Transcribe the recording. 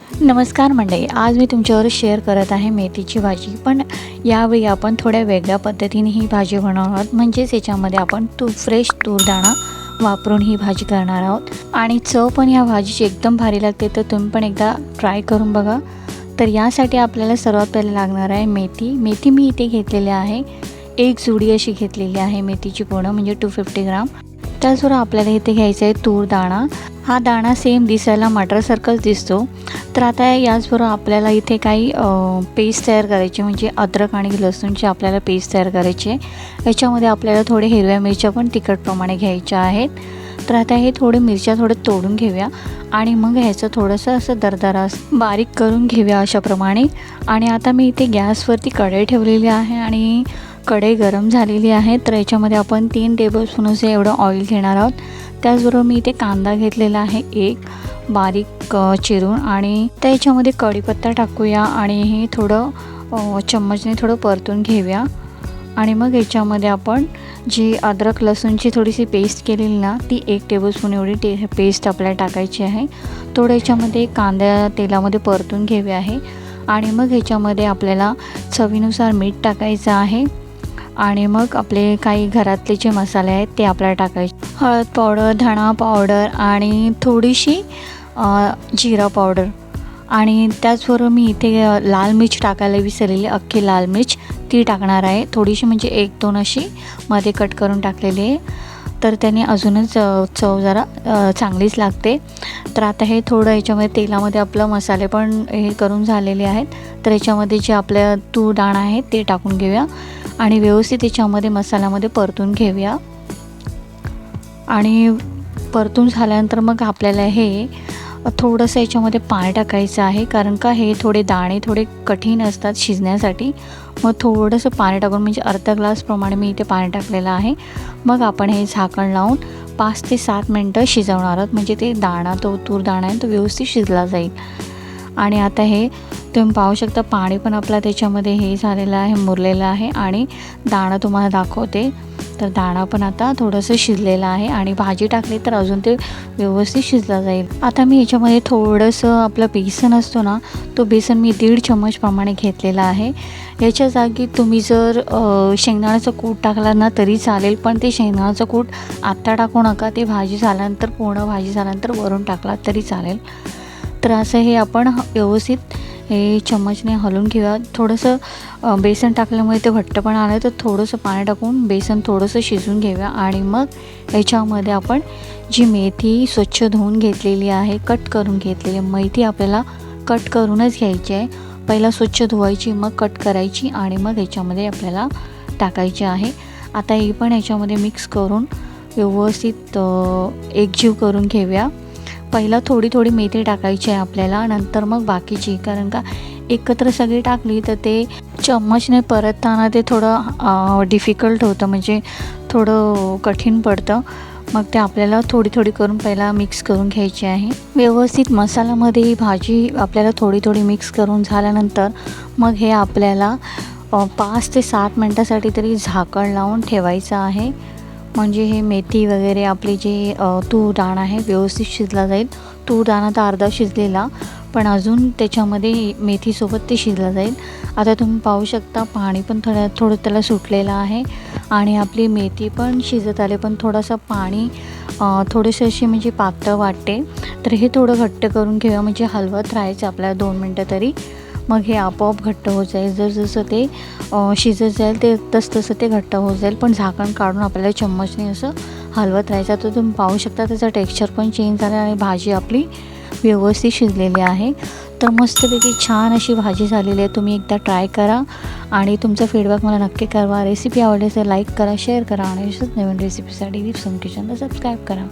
नमस्कार मंडळी आज मी तुमच्यावर शेअर करत आहे मेथीची भाजी. पण यावेळी आपण थोड्या वेगळ्या पद्धतीने ही भाजी बनवणार आहोत. म्हणजेच याच्यामध्ये आपण तू फ्रेश तूरदाणा वापरून ही भाजी करणार आहोत. आणि चव पण या भाजीची एकदम भारी लागते तर तुम्ही पण एकदा ट्राय करून बघा. तर यासाठी आपल्याला सर्वात पहिले लागणार आहे मेथी. मेथी मी इथे घेतलेली आहे. एक जुडी अशी घेतलेली आहे मेथीची पूर्ण म्हणजे टू फिफ्टी ग्राम. त्याचबरोबर आपल्याला इथे घ्यायचं आहे तूर दाणा. हा दाणा सेम दिसायला मटरसारखाच दिसतो. तर आता याचबरोबर आपल्याला इथे काही पेस्ट तयार करायची म्हणजे अद्रक आणि लसूणची आपल्याला पेस्ट तयार करायची. आहे याच्यामध्ये आपल्याला थोडे हिरव्या मिरच्या पण तिखटप्रमाणे घ्यायच्या आहेत. तर आता हे थोडे मिरच्या थोडे तोडून घेऊया. आणि मग ह्याचं थोडंसं असं दरदरा बारीक करून घेऊया अशाप्रमाणे. आणि आता मी इथे गॅसवरती कढई ठेवलेली आहे आणि कढई गरम झालेली आहे तर याच्यामध्ये आपण तीन टेबलस्पून असे एवढं ऑइल घेणार आहोत. त्याचबरोबर मी इथे कांदा घेतलेला आहे एक बारीक चिरून. आणि त्याच्यामध्ये कढीपत्ता टाकूया आणि हे थोडं चम्मचने थोडं परतून घेऊया. आणि मग याच्यामध्ये आपण जी अद्रक लसूणची थोडीशी पेस्ट केलेली ना ती एक टेबलस्पून एवढी टे पेस्ट आपल्याला टाकायची आहे. थोडं याच्यामध्ये कांदा तेलामध्ये परतून घेऊया आहे. आणि मग ह्याच्यामध्ये आपल्याला चवीनुसार मीठ टाकायचं आहे. आणि मग आपले काही घरातले जे मसाले आहेत ते आपल्याला टाकायचे. हळद पावडर धणा पावडर आणि थोडीशी जिरा पावडर. आणि त्याचबरोबर मी इथे लाल मिर्च टाकायला विसरलेली अख्खी लाल मिर्च. ती टाकणार आहे. थोडीशी म्हणजे एक दोन अशी मध्ये कट करून टाकलेली आहे. तर त्याने अजूनच चव जरा चांगलीच लागते. तर आता हे थोडं याच्यामध्ये तेलामध्ये आपलं मसाले पण हे करून झालेले आहेत. तर याच्यामध्ये जे आपलं तूर दाणा आहे ते टाकून घेऊया. आणि व्यवस्थित याच्यामध्ये मसाल्यामध्ये परतून घेऊया. आणि परतून झाल्यानंतर मग आपल्याला हे थोडंसं याच्यामध्ये पाणी टाकायचं आहे कारण का हे थोडे दाणे थोडे कठीण असतात शिजण्यासाठी. मग थोडंसं पाणी टाकून म्हणजे अर्धा ग्लासप्रमाणे मी इथे पाणी टाकलेलं आहे. मग आपण हे झाकण लावून पाच ते सात मिनटं शिजवणार आहोत. म्हणजे ते दाणा तो तूर दाणा आहे तो व्यवस्थित शिजला जाईल. आणि आता हे तुम्ही पाहू शकता पाणी पण आपला त्याच्यामध्ये हे झालेलं आहे मुरलेलं आहे आणि दाणा तुम्हाला दाखवते. तर दाणा पण आता थोडंसं शिजलेलं आहे आणि भाजी टाकली तर अजून ते व्यवस्थित शिजला जाईल. आता मी याच्यामध्ये थोडंसं आपलं बेसन असतो ना तो बेसन मी दीड चम्मचप्रमाणे घेतलेला आहे. याच्या जागी तुम्ही जर शेंगदाण्याचं कूट टाकला ना तरी चालेल पण ते शेंगदाण्याचं कूट आत्ता टाकू नका. ते भाजी झाल्यानंतर पूर्ण भाजी झाल्यानंतर वरून टाकला तरी चालेल. तर असं हे आपण ह- व्यवस्थित हे चम्मचने हलवून घेऊया. थोडंसं बेसन टाकल्यामुळे ते घट्टपणा आलं तर थोडंसं पाणी टाकून बेसन थोडंसं शिजून घेऊया. आणि मग याच्यामध्ये आपण जी मेथी स्वच्छ धुवून घेतलेली आहे कट करून घेतलेली मेथी आपल्याला कट करूनच घ्यायची आहे. पहिला स्वच्छ धुवायची मग कट करायची आणि मग याच्यामध्ये आपल्याला टाकायची आहे. आता ही पण याच्यामध्ये मिक्स करून व्यवस्थित एकजीव करून घेऊया. पहिला थोडी थोडी मेथी टाकायची आहे आपल्याला नंतर मग बाकीची. कारण का एकत्र सगळी टाकली तर ते चम्मचने परतताना ते थोडं डिफिकल्ट होतं. म्हणजे थोडं कठीण पडतं. मग ते आपल्याला थोडी थोडी करून पहिला मिक्स करून घ्यायची आहे. व्यवस्थित मसाल्यामध्ये ही भाजी आपल्याला थोडी थोडी मिक्स करून झाल्यानंतर मग हे आपल्याला पाच ते सात मिनटासाठी तरी झाकण लावून ठेवायचं आहे. म्हणजे हे मेथी वगैरे आपली जे तूर दाणा आहे व्यवस्थित शिजला जाईल. तूर डाणा तर अर्धा शिजलेला पण अजून त्याच्यामध्ये मेथीसोबत ते शिजलं जाईल. आता तुम्ही पाहू शकता पाणी पण थोडं थोडं त्याला सुटलेलं आहे आणि आपली मेथी पण शिजत आले पण थोडंसं पाणी थोडेसे थोडीशी अशी म्हणजे पातळ वाटते. तर हे थोडं घट्ट करून घेऊया म्हणजे हलवत राहायचं आपल्याला दोन मिनटं तरी. मग हे आपोआप घट्ट होत जाईल. जर जसं ते शिजत जाईल ते तसतसं ते घट्ट होत जाईल. पण झाकण काढून आपल्याला चम्मचने असं हलवत राहायचं. तर तुम्ही पाहू शकता त्याचा टेक्स्चर पण चेंज झाला आणि भाजी आपली व्यवस्थित शिजलेली आहे. तर मस्तपैकी छान अशी भाजी झालेली आहे. तुम्ही एकदा ट्राय करा आणि तुमचा फीडबॅक मला नक्की कळवा. रेसिपी आवडली तर लाईक करा शेअर करा आणि अशाच नवीन रेसिपीसाठी दीप किचनला सबस्क्राईब करा.